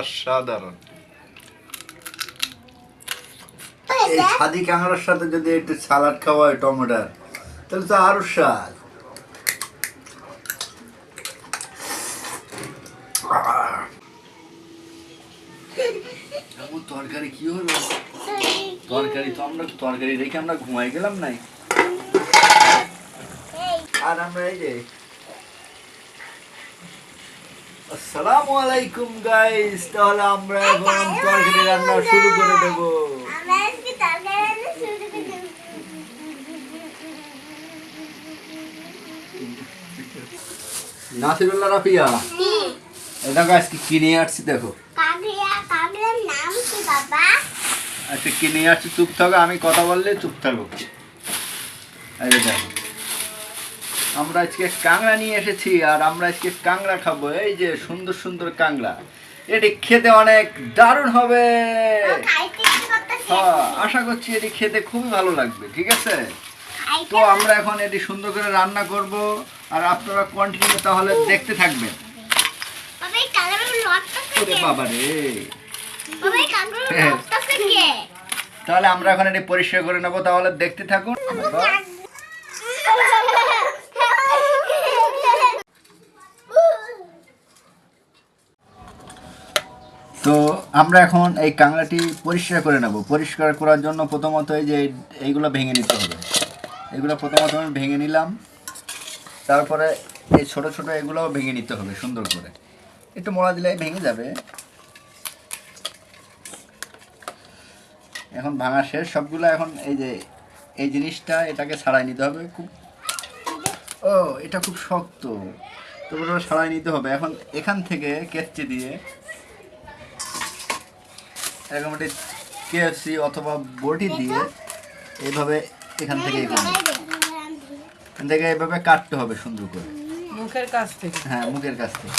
অসাধারণ। এই সাদি কাঁকড়ার সাথে যদি একটু সালাড খাওয়া হয় টমেটোর তাহলে তো আরও স্বাদ। তরকারি কি হলো? তরকারি। তো আমরা তরকারি রেখে আমরা ঘুমাই গেলাম নাই। আর আমরা এই যে আসসালামু আলাইকুম গাইস তাহলে আমরা এখন তরকারি রান্না শুরু করে দেব। নাসিরুল্লাহ রাফিয়া এটা আজকে কিনে আসছি দেখো। কি আজকে কিনে আসছি চুপ থাকো আমি কথা বললে চুপ থাকো। এই দেখো। আমরা আজকে কাংড়া নিয়ে এসেছি আর আমরা আজকে কাংড়া খাব। এই যে সুন্দর সুন্দর কাংড়া এটি খেতে অনেক দারুণ হবে। হ্যাঁ আশা করছি এটি খেতে খুবই ভালো লাগবে ঠিক আছে? তো আমরা এখন এটি সুন্দর করে রান্না করব আর আপনারা কন্টিনিউ তাহলে দেখতে থাকবেন। বাবা রে। হ্যাঁ। তাহলে আমরা এখন এটি পরিষ্কার করে নেব তাহলে দেখতে থাকুন। তো আমরা এখন এই কাংড়াটি পরিষ্কার করে নেব। পরিষ্কার করার জন্য প্রথমত এই যে এইগুলো ভেঙে নিতে হবে। এগুলো প্রথমত আমি ভেঙে নিলাম। তারপরে এই ছোট ছোট এগুলোও ভেঙে নিতে হবে সুন্দর করে। একটু মোড়া দিলে ভেঙে যাবে। এখন ভাঙা শেষ। সবগুলো এখন এই যে এই জিনিসটা এটাকে ছাড়াই নিতে হবে। খুব ও, এটা খুব শক্ত। তো ছাড়াই নিতে হবে। এখন এখান থেকে কেচি দিয়ে এরকম একটি কেএফসি অথবা বটি দিয়ে এইভাবে এখান থেকে এখান থেকে এইভাবে কাটতে হবে সুন্দর করে। মুখের কাছ থেকে। হ্যাঁ মুখের কাছ থেকে।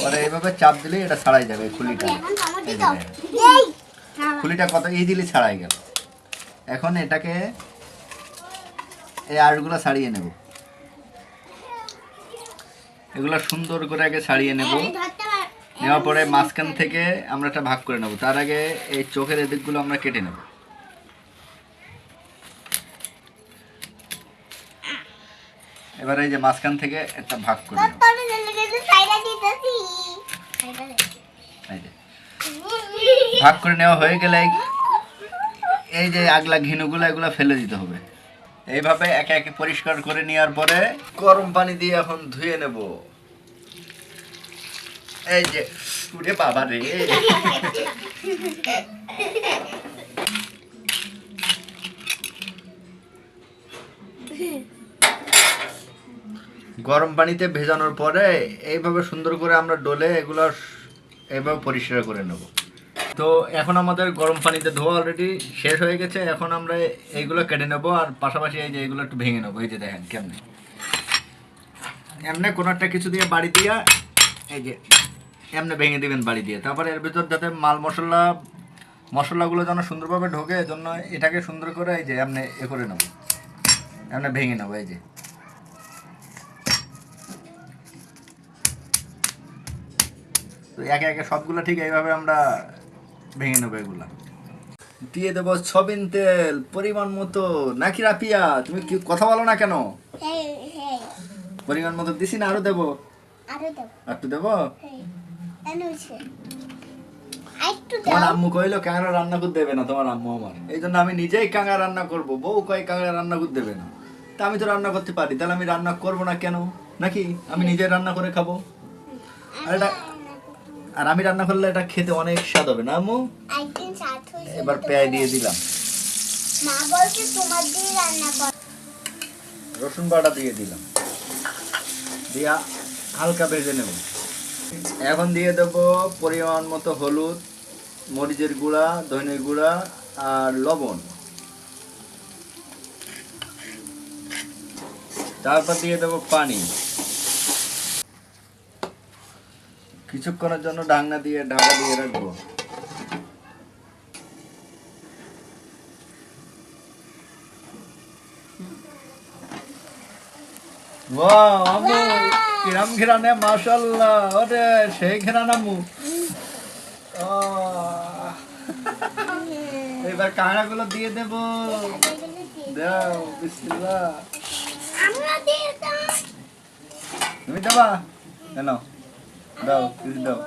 পরে এইভাবে চাপ দিলেই এটা ছাড়াই যাবে এই খুলিটা। এই। এই! খুলিটা কত? ইজিলি ছাড়াই গেল। এখন এটাকে এই আড়গুলো ছাড়িয়ে নেব। এগুলো সুন্দর করে আগে ছাড়িয়ে নেব। নেওয়ার পরে মাঝখান থেকে আমরা একটা ভাগ করে নেব। তার আগে এই চোখের এদিকগুলো আমরা কেটে নেব। এবারে এই যে মাঝখান থেকে একটা ভাগ করে নেব। ভাগ করে নেওয়া হয়ে গেলে এই যে আগলা ঘিনুগুলো এগুলো ফেলে দিতে হবে। এইভাবে একে একে পরিষ্কার করে নেওয়ার পরে গরম পানি দিয়ে এখন ধুয়ে নেব। এই যে গরম পানিতে ভেজানোর পরে এইভাবে সুন্দর করে আমরা ডলে এগুলো এইভাবে পরিষ্কার করে নেব। তো এখন আমাদের গরম পানিতে ধোয়া অলরেডি শেষ হয়ে গেছে। এখন আমরা এইগুলো কেটে নেব আর পাশাপাশি এই যে এগুলো একটু ভেঙে নেব। এই যে দেখেন কেমনে। এমনি কোনো একটা কিছু দিয়ে বাড়ি দিয়া এই যে এমনি ভেঙে দিবেন বাড়ি দিয়ে? তারপরে এর ভিতর যাতে মাল মশলা মশলাগুলো যেন সুন্দরভাবে ঢোকে এজন্য এটাকে সুন্দর করে এই যে এমনি এ করে নেব। এমনি ভেঙে নেব এই যে। তো একে একে সবগুলো ঠিক এইভাবে আমরা ভেঙে নেব এগুলা। দিয়ে দেবো সবিন তেল পরিমাণ মতো। নাকি রাপিয়া তুমি কি কথা বলো না কেন? হেই হেই পরিমাণ মতো দিছি না আরও দেবো। আর একটু দেবো? আরেকটু তোমার আম্মু কইলো কাঁকড়া রান্না করতে দেবে না তোমার আম্মু আমার। এই জন্য আমি নিজেই কাঁকড়া রান্না করব বউ কয় কাঁকড়া রান্না করতে দেবে না। তা আমি তো রান্না করতে পারি তাহলে আমি রান্না করব না কেন? নাকি? আমি নিজে রান্না করে খাব? আর এটা আর আমি রান্না করলে এটা খেতে অনেক স্বাদ হবে না আম্মু? এবার পেঁয়াজ দিয়ে দিলাম। মা বলছে তোমার দিয়ে রান্না কর। রসুন বাটা দিয়ে দিলাম। দিয়া হালকা ভেজে নেব। এখন দিয়ে দেব পরিমাণ মতো হলুদ মরিচের গুঁড়া ধনের গুঁড়া আর লবণ। তারপর দিয়ে দেব পানি। কিছুক্ষণের জন্য ঢাকনা দিয়ে ঢাকা দিয়ে রাখব। ওয়াও আম্মু কিরাম ঘেরানে মাশাল্লাহ ওরে, সেই ঘেরানা মু। এবার কাঁকড়াগুলো দিয়ে দেব। দাও, বিসমিল্লাহ। তুমি দেবা? কেন দাও, কিছু দাও।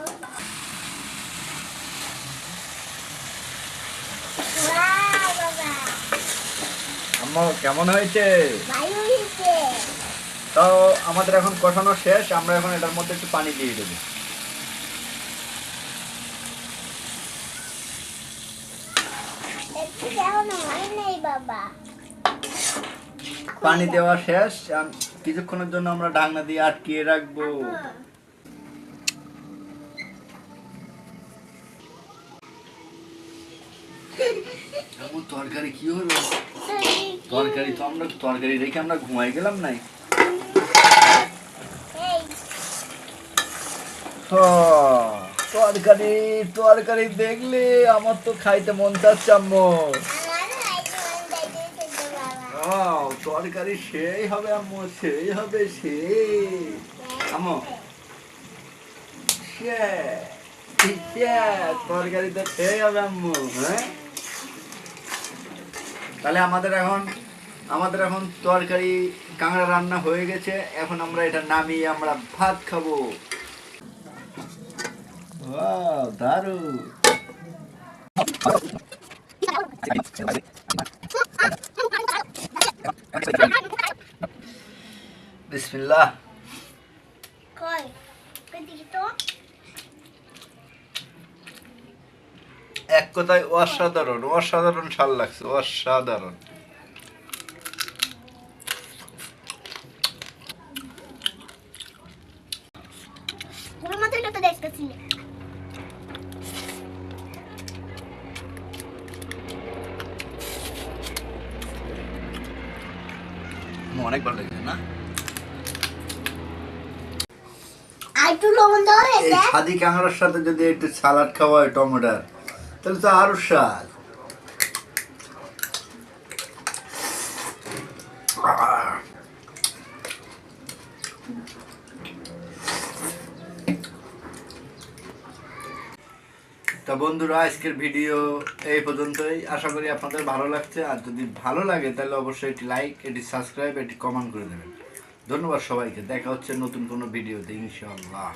আম্মা, কেমন হয়েছে? ভালো হয়েছে তো আমাদের এখন কষানো শেষ আমরা এখন এটার মধ্যে একটু পানি দিয়ে দেবো। পানি দেওয়া শেষ কিছুক্ষণের জন্য আমরা ঢাকনা দিয়ে আটকিয়ে রাখব। তরকারি কি হলো? তরকারি তো আমরা তরকারি রেখে আমরা ঘুমাই গেলাম নাই। তরকারি তরকারি দেখলে আমার তো খাইতে মন চাচ্ছে তরকারি সেই হবে, আম্মু, সেই হবে তরকারি তো সেই হবে, আম্মু হ্যাঁ? তাহলে আমাদের এখন আমাদের এখন তরকারি কাঁকড়া রান্না হয়ে গেছে, এখন আমরা এটা নামিয়ে আমরা ভাত খাব। ওয়াও দারুণ বিসমিল্লাহ কই এক কথায় অসাধারণ অসাধারণ স্বাদ লাগছে অসাধারণ। অনেক ভালো লাগছে না এই সাদি কাঁকড়ার সাথে যদি একটু সালাড খাওয়া হয় টমেটোর তাহলে তো আরও স্বাদ। তা বন্ধুরা, আজকের ভিডিও এই পর্যন্তই। আশা করি আপনাদের ভালো লাগছে। আর যদি ভালো লাগে, তাহলে অবশ্যই এটি লাইক এটি সাবস্ক্রাইব এটি কমেন্ট করে দেবেন। ধন্যবাদ সবাইকে। দেখা হচ্ছে নতুন কোনো ভিডিওতে, ইনশাআল্লাহ।